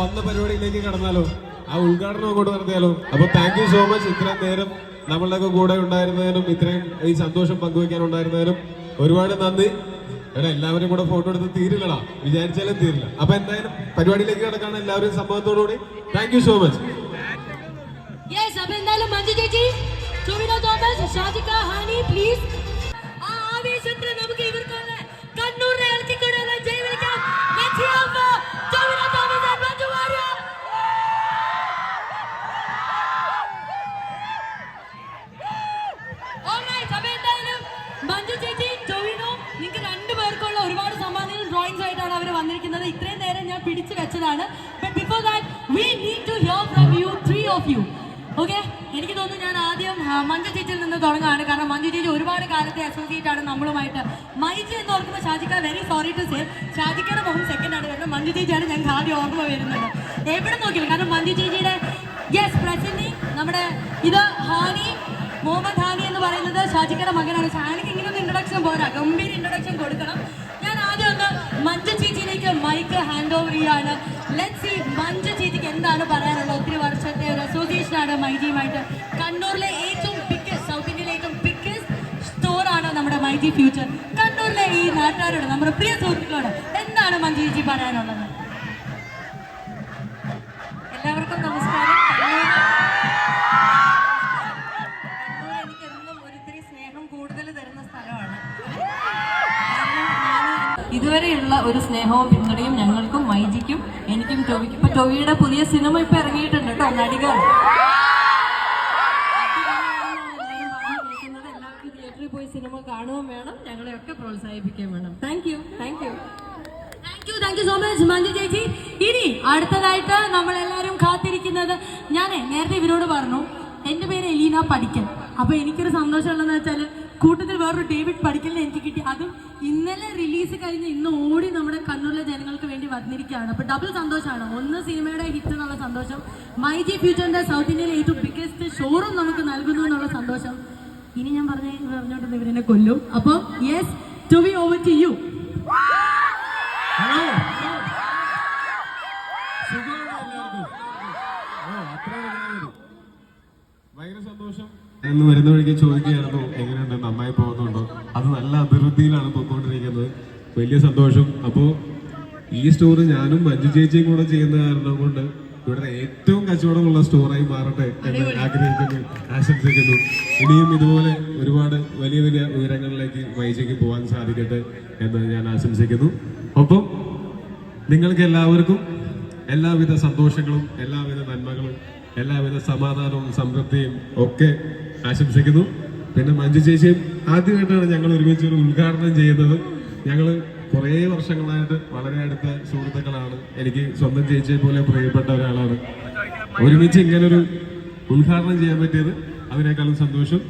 വന്ന പരിപാടിയിലേക്ക് കടന്നാലോ? ആ ഉദ്ഘാടനം അങ്ങോട്ട് നടത്തിയാലോ? അപ്പൊ താങ്ക് യു സോ മച്ച് ഇത്രയും നേരം നമ്മളുടെ കൂടെ ഉണ്ടായിരുന്നതിനും ഇത്രയും ഈ സന്തോഷം പങ്കുവെക്കാൻ ഉണ്ടായിരുന്നതിനും ഒരുപാട് നന്ദി. എടാ എല്ലാവരും കൂടെ ഫോട്ടോ എടുത്ത് തീരില്ലടാ. വിചാരിച്ചാലും തീരില്ല. അപ്പൊ എന്തായാലും പരിപാടിയിലേക്ക് കിടക്കാണ് എല്ലാവരും സംഭവത്തോടുകൂടി thank you so much Thomas Hani please ആ നമുക്ക് പിടിച്ചു വെച്ചതാണ്. Before that we need to hear from you three of you okay എനിക്ക് തോന്നുന്നു ഞാൻ ആദ്യം മഞ്ജു ചേച്ചിയിൽ നിന്ന് തുടങ്ങുകയാണ്. കാരണം മഞ്ജു ചേച്ചി ഒരുപാട് കാലത്തെ അസോസിയേറ്റ് ആണ് നമ്മളുമായിട്ട്. മൈജി എന്ന് ഓർക്കുമ്പോൾ ഷാജിക്ക വെരി സോറി ടു സേ ഷാജിക്കയുടെ മുഖം സെക്കൻഡ് ആണ്. വരുന്നത് മഞ്ജു ചേച്ചിയാണ് ഞങ്ങൾക്ക് ആദ്യം ഓർമ്മ വരുന്നത്. എവിടെ നോക്കിയില്ല കാരണം മഞ്ജു ചേച്ചിയുടെ യെസ് പ്രസന്നി നമ്മുടെ ഇത് ഹാനി മുഹമ്മദ് ഹാനി എന്ന് പറയുന്നത് ഷാജിക്കയുടെ മകനാണ്. ഷാനിക്ക് ഇങ്ങനെ ഒരു ഇൻട്രൊഡക്ഷൻ പോരാ. ഗംഭീര ഇൻട്രൊഡക്ഷൻ കൊടുക്കണം. ഒന്ന് മഞ്ജു ചേച്ചിയിലേക്ക് മൈക്ക് ഹാൻഡ് ഓവർ ചെയ്യാണ്. ലെറ്റ് സി മഞ്ജു ചേച്ചിക്ക് എന്താണ് പറയാനുള്ളത്? ഒത്തിരി വർഷത്തെ ഒരു അസോസിയേഷൻ ആണ് മൈജിയുമായിട്ട് കണ്ണൂരിലെ ഏറ്റവും ബിഗ്ഗസ്റ്റ് സൗത്ത് ഇന്ത്യയിലെ ഏറ്റവും ബിഗ്ഗസ്റ്റ് സ്റ്റോറാണ് നമ്മുടെ മൈജി ഫ്യൂച്ചർ കണ്ണൂരിലെ ഈ നാട്ടുകാരോട് നമ്മുടെ പ്രിയ സുഹൃത്തുക്കളോട് എന്താണ് മഞ്ജു ചേച്ചി പറയാനുള്ളത്? എല്ലാവർക്കും ഇതുവരെയുള്ള ഒരു സ്നേഹവും പിന്തുണയും ഞങ്ങൾക്കും മൈജിക്കും എനിക്കും ടൊവിക്കും. ഇപ്പൊ ടൊവിയുടെ പുതിയ സിനിമ ഇപ്പൊ ഇറങ്ങിയിട്ടുണ്ട് കേട്ടോ നടികൾ. എല്ലാവർക്കും തിയേറ്ററിൽ പോയി സിനിമ കാണുകയും വേണം ഞങ്ങളെയൊക്കെ പ്രോത്സാഹിപ്പിക്കുകയും വേണം. Thank you thank you thank you so much Manju ചേച്ചി. ഇനി അടുത്തതായിട്ട് നമ്മൾ എല്ലാവരും കാത്തിരിക്കുന്നത് ഞാൻ നേരത്തെ ഇവരോട് പറഞ്ഞു എന്റെ പേര് എലീന പഠിക്കൽ അപ്പൊ എനിക്കൊരു സന്തോഷമുള്ളതെന്ന് വെച്ചാൽ കൂട്ടത്തിൽ വേറൊരു ഡേവിഡ് പഠിക്കലിനെ എനിക്ക് കിട്ടി. അതും ഇന്നലെ റിലീസ് കഴിഞ്ഞ് ഇന്ന് ഓടി നമ്മുടെ കണ്ണൂരിലെ ജനങ്ങൾക്ക് വേണ്ടി വന്നിരിക്കുകയാണ്. അപ്പൊ ഡബിൾ സന്തോഷമാണ് ഒന്ന് സിനിമയുടെ ഹിറ്റ് എന്നുള്ള സന്തോഷം. മൈ ജി ഫ്യൂച്ചറിന്റെ സൗത്ത് ഇന്ത്യയിലെ ഏറ്റവും ബിഗ്ഗസ്റ്റ് ഷോറും നമുക്ക് നൽകുന്നു എന്നുള്ള സന്തോഷം. ഇനി ഞാൻ പറഞ്ഞ പറഞ്ഞോണ്ട് ഇവരെന്നെ കൊല്ലും. അപ്പൊ yes to be over to you ഭയങ്കര സന്തോഷം. എന്ന് വരുന്ന വഴിക്ക് ചോദിക്കുകയായിരുന്നു എങ്ങനെയുണ്ട്? നന്നായി പോകുന്നുണ്ടോ? അത് നല്ല അഭിവൃദ്ധിയിലാണ് പോയിക്കൊണ്ടിരിക്കുന്നത്. വലിയ സന്തോഷം. അപ്പോൾ ഈ സ്റ്റോർ ഞാനും മഞ്ജു ചേച്ചിയും കൂടെ ചെയ്യുന്ന കാരണം കൊണ്ട് ഇവിടെ ഏറ്റവും കച്ചവടമുള്ള സ്റ്റോറായി മാറട്ടെ എന്ന് ആഗ്രഹിക്കുന്നു ആശംസിക്കുന്നു. ഇനിയും ഇതുപോലെ ഒരുപാട് വലിയ വലിയ ഉയരങ്ങളിലേക്ക് വൈജയ്ക്ക് പോകാൻ സാധിക്കട്ടെ എന്ന് ഞാൻ ആശംസിക്കുന്നു. ഒപ്പം നിങ്ങൾക്ക് എല്ലാവർക്കും എല്ലാവിധ സന്തോഷങ്ങളും എല്ലാവിധ നന്മകളും എല്ലാവിധ സമാധാനവും സമൃദ്ധിയും ഒക്കെ ആശംസിക്കുന്നു. പിന്നെ മഞ്ജു ചേച്ചിയും ആദ്യമായിട്ടാണ് ഞങ്ങൾ ഒരുമിച്ച് ഒരു ഉദ്ഘാടനം ചെയ്യുന്നത്. ഞങ്ങൾ കുറേ വർഷങ്ങളായിട്ട് വളരെ അടുത്ത സുഹൃത്തുക്കളാണ്. എനിക്ക് സ്വന്തം ചേച്ചിയെ പോലെ പ്രിയപ്പെട്ട ഒരാളാണ്. ഒരുമിച്ച് ഇങ്ങനൊരു ഉദ്ഘാടനം ചെയ്യാൻ പറ്റിയത് അതിനേക്കാളും സന്തോഷം.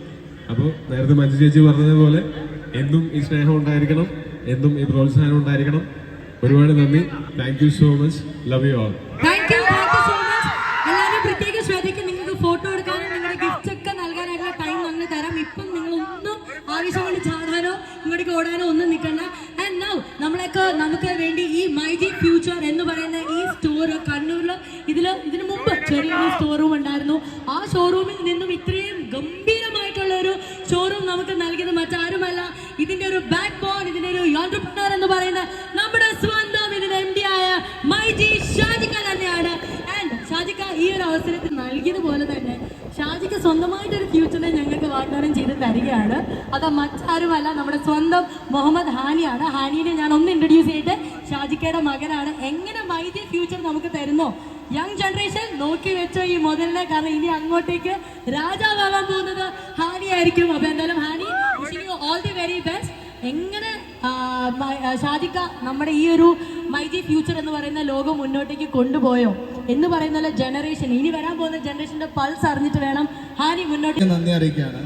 അപ്പോൾ നേരത്തെ മഞ്ജു ചേച്ചി പറഞ്ഞതുപോലെ എന്നും ഈ സ്നേഹം ഉണ്ടായിരിക്കണം എന്നും ഈ പ്രോത്സാഹനം ഉണ്ടായിരിക്കണം. ഒരുപാട് നന്ദി. Thank so much love you all നിങ്ങൾക്ക് ഫോട്ടോ ഓടാനോ ഒന്നും നിൽക്കണ്ട. ആൻഡ് നൗ നമ്മളൊക്കെ നമുക്ക് വേണ്ടി ഈ മൈ ജി ഫ്യൂച്ചർ എന്ന് പറയുന്ന ഈ സ്റ്റോർ കണ്ണൂരിൽ ഇതിൽ ഇതിനു മുമ്പ് ചെറിയൊരു സ്റ്റോറൂം ഉണ്ടായിരുന്നു. ആ ഷോറൂമിൽ നിന്നും ഇത്രയും ഗംഭീരമായിട്ടുള്ള ഒരു ഷോറൂം നമുക്ക് നൽകിയത് മറ്റാരുമല്ല ഇതിന്റെ ഒരു ബാക്ക് ബോൺ ഇതിന്റെ ഒരു ഓൺടർപ്രണർ എന്ന് പറയുന്ന നമ്മുടെ സ്വന്തം ഇതിന്റെ എം ഡി ആയ മൈജി ഷാജിക്ക തന്നെയാണ് ആൻഡ് ഷാജിക്ക ഈ ഒരു അവസരത്തിൽ നൽകിയതുപോലെ തന്നെ ഷാജിക്ക സ്വന്തമായിട്ട് ഒരു ഫ്യൂച്ചറിനെ ഞങ്ങൾക്ക് വാഗ്ദാനം ചെയ്ത് തരികയാണ് അത് മറ്റാരുമല്ല നമ്മുടെ സ്വന്തം മുഹമ്മദ് ഹാനിയാണ്. ഹാനിനെ ഞാൻ ഒന്ന് ഇൻട്രൊഡ്യൂസ് ചെയ്തിട്ട് ഷാജിക്കയുടെ മകനാണ്. എങ്ങനെ വൈദ്യ ഫ്യൂച്ചർ നമുക്ക് തരുന്നോ? യങ് ജനറേഷൻ നോക്കി വെച്ചോ ഈ മുതലിനെ. കാരണം ഇനി അങ്ങോട്ടേക്ക് രാജാവാകാൻ പോകുന്നത് ഹാനി ആയിരിക്കും അപ്പൊ എന്തായാലും Hani all the very best എങ്ങനെ ഷാജിക്ക നമ്മുടെ ഈ ഒരു മൈജി ഫ്യൂച്ചർ എന്ന് പറയുന്ന ലോകം മുന്നോട്ടേക്ക് കൊണ്ടുപോയോ? എന്ന് പറയുന്ന ജനറേഷൻ ഇനി വരാൻ പോകുന്ന ജനറേഷന്റെ പൾസ് അറിഞ്ഞിട്ട് വേണം ഹാനി മുന്നോട്ട്. നന്ദി അറിയിക്കുകയാണ്.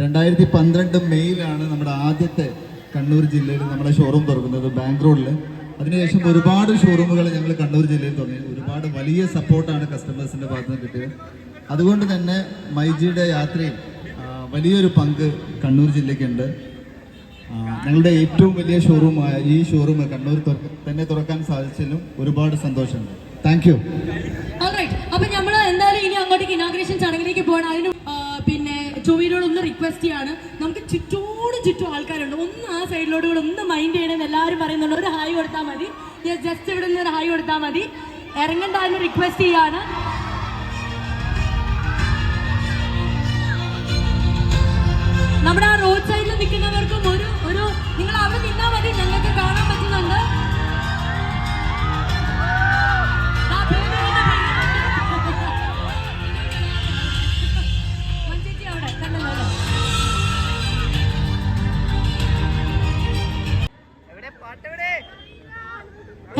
രണ്ടായിരത്തി പന്ത്രണ്ട് മെയ്യിലാണ് നമ്മുടെ ആദ്യത്തെ കണ്ണൂർ ജില്ലയിൽ നമ്മുടെ ഷോറൂം തുറക്കുന്നത് ബാങ്ക് റോഡിൽ അതിനുശേഷം ഒരുപാട് ഷോറൂമുകൾ ഞങ്ങൾ കണ്ണൂർ ജില്ലയിൽ തുടങ്ങി. ഒരുപാട് വലിയ സപ്പോർട്ടാണ് കസ്റ്റമേഴ്സിന്റെ ഭാഗത്ത് നിന്ന് കിട്ടിയത്. അതുകൊണ്ട് തന്നെ മൈജിയുടെ യാത്രയിൽ വലിയൊരു പങ്ക് കണ്ണൂർ ജില്ലയ്ക്കുണ്ട്. ഞങ്ങളുടെ ഏറ്റവും വലിയ ഷോറൂമായ ഈ ഷോറൂം കണ്ണൂർ തന്നെ തുറക്കാൻ സാധിച്ചതിലും ഒരുപാട് സന്തോഷമുണ്ട്. Thank you. അപ്പൊ നമ്മൾ എന്തായാലും ഇനി അങ്ങോട്ടേക്ക് ഇനാഗ്രേഷൻ ചടങ്ങിലേക്ക് പോകണം. അതിന് പിന്നെ ഒന്ന് റിക്വസ്റ്റ് ചെയ്യാണ്. നമുക്ക് ചുറ്റോട് ചുറ്റും ആൾക്കാരുണ്ട്. ഒന്ന് ആ സൈഡിലോട് കൂടെ ഒന്ന് മൈൻഡ് ചെയ്യണമെന്ന് എല്ലാവരും പറയുന്നുണ്ട്. ഒരു ഹായ് കൊടുത്താൽ മതി. ജസ്റ്റ് ഇവിടെ നിന്ന് ഒരു ഹായ് കൊടുത്താൽ മതി. ഇറങ്ങണ്ട എന്ന് റിക്വസ്റ്റ് ചെയ്യാണ്. നമ്മുടെ ആ റോഡ് സൈഡിൽ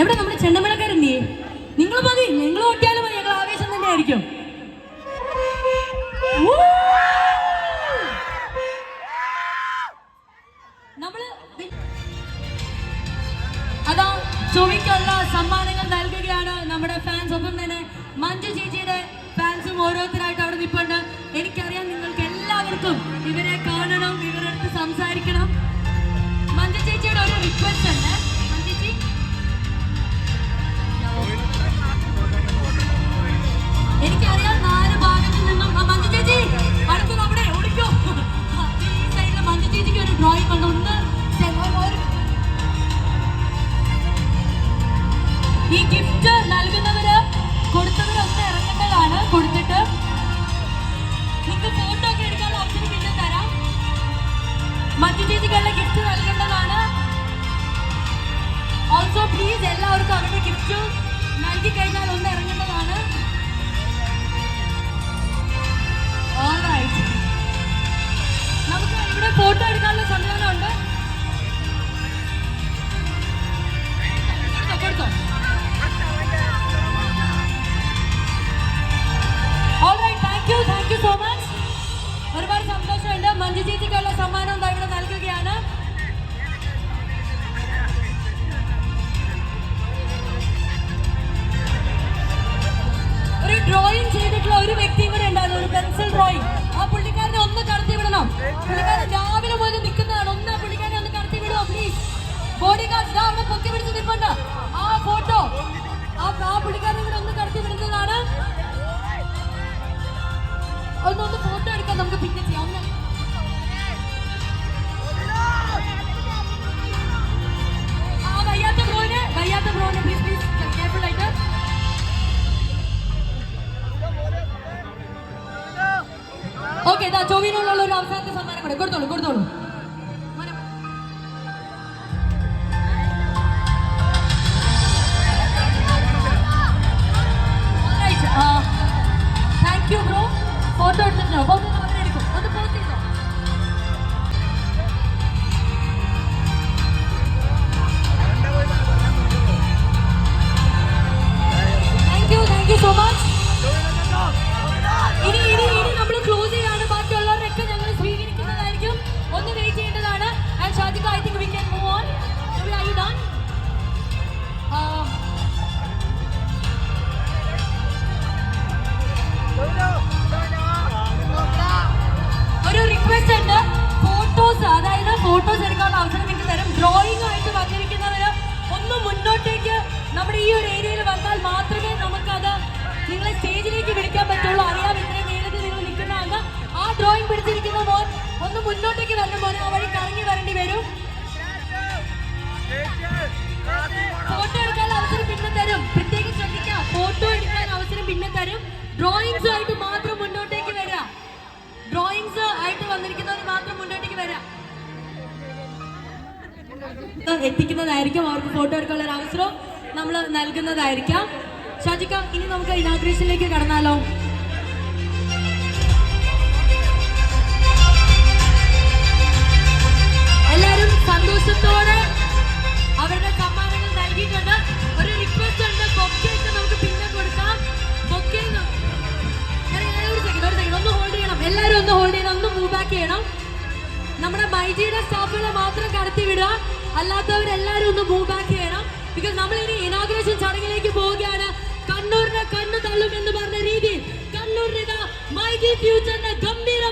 എവിടെ നമ്മുടെ ചെണ്ടമേളക്കാരല്ലേ? നിങ്ങൾ മതി നിങ്ങൾ ഓട്ടിയാലും മതി ഞങ്ങൾ ആവേശം തന്നെ ആയിരിക്കും. നമ്മൾ അതാ ചുവിക്കുള്ള സമ്മാനങ്ങൾ നൽകുകയാണ് നമ്മുടെ ഫാൻസ് ഒപ്പം തന്നെ മഞ്ജു ചേച്ചിയുടെ ഫാൻസും ഓരോരുത്തരായിട്ട് അവിടെ നിൽപ്പുണ്ട് എനിക്കറിയാം നിങ്ങൾക്ക് എല്ലാവർക്കും ഇവരെ കാണണം ഇവരുടെ അടുത്ത് സംസാരിക്കണം. മഞ്ജു ചേച്ചിയുടെ ഒരു റിക്വസ്റ്റ് ഉണ്ട്. എല്ലാവർക്കും അവരുടെ ഗിഫ്റ്റ് നൽകി കഴിഞ്ഞാൽ ഒന്ന് ഇറങ്ങേണ്ടതാണ്. നമുക്ക് ഇവിടെ ഫോട്ടോ എടുക്കാനുള്ള സംവിധാനമുണ്ട്. കൊടുത്തോ Tigre. ഓക്കെ ഇതാ ചൊവ്വിനുള്ള ഒരു അവസാനത്തെ സമ്മാനം കൂടെ കൊടുത്തോളൂ കൊടുത്തോളൂ ഡ്രോയിങ് ആയിട്ട് വന്നിരിക്കുന്നവര് ഒന്ന് മുന്നോട്ടേക്ക് നമ്മുടെ ഈ ഒരു ഏരിയയിൽ വന്നാൽ മാത്രമേ നമുക്കത് നിങ്ങളെ സ്റ്റേജിലേക്ക് വിളിക്കാൻ പറ്റുള്ളൂ. അറിയാം ഇത്രയും നേരത്തെ നിങ്ങൾ നിൽക്കുന്നതാണ് ആ ഡ്രോയിങ് പിടിച്ചിരിക്കുന്ന മോൻ ഒന്ന് മുന്നോട്ടേക്ക് വരണം മോനെ ആ വഴി കറങ്ങി വരേണ്ടി എത്തിക്കുന്നതായിരിക്കും. അവർക്ക് ഫോട്ടോ എടുക്കാനുള്ള ഒരു അവസരവും നമ്മൾ നൽകുന്നതായിരിക്കാം. ഷാജിക്ക ഇനി നമുക്ക് ഇനാഗ്രേഷനിലേക്ക് കടന്നാലോ? എല്ലാവരും സന്തോഷത്തോടെ അവരുടെ സമ്മാനങ്ങൾ നൽകിയിട്ടുണ്ട്. ഒരു റിക്വസ്റ്റ് ഉണ്ട്. ബൊക്കെയൊക്കെ നമുക്ക് പിന്നെ കൊടുക്കാം. ബൊക്കെ ഒന്ന് ഹോൾഡ് ചെയ്യണം. എല്ലാവരും ഒന്ന് ഹോൾഡ് ചെയ്യണം. ഒന്ന് മൂവ് ബാക്ക് ചെയ്യണം. നമ്മുടെ മൈജിയുടെ സ്റ്റാഫുകളെ മാത്രം കടത്തി വിടുക അല്ലാത്തവരെല്ലാവരും ഒന്ന് മൂവ് ബാക്ക് ചെയ്യണം. ബിക്കോസ് നമ്മൾ ഇനി ഇനാഗ്രേഷൻ ചടങ്ങിലേക്ക് പോവുകയാണ്. കണ്ണൂരിനെ കണ്ണു തള്ളും എന്ന് പറഞ്ഞ രീതിയിൽ കണ്ണൂരിന് മൈ ഫ്യൂച്ചറിന്റെ ഗംഭീര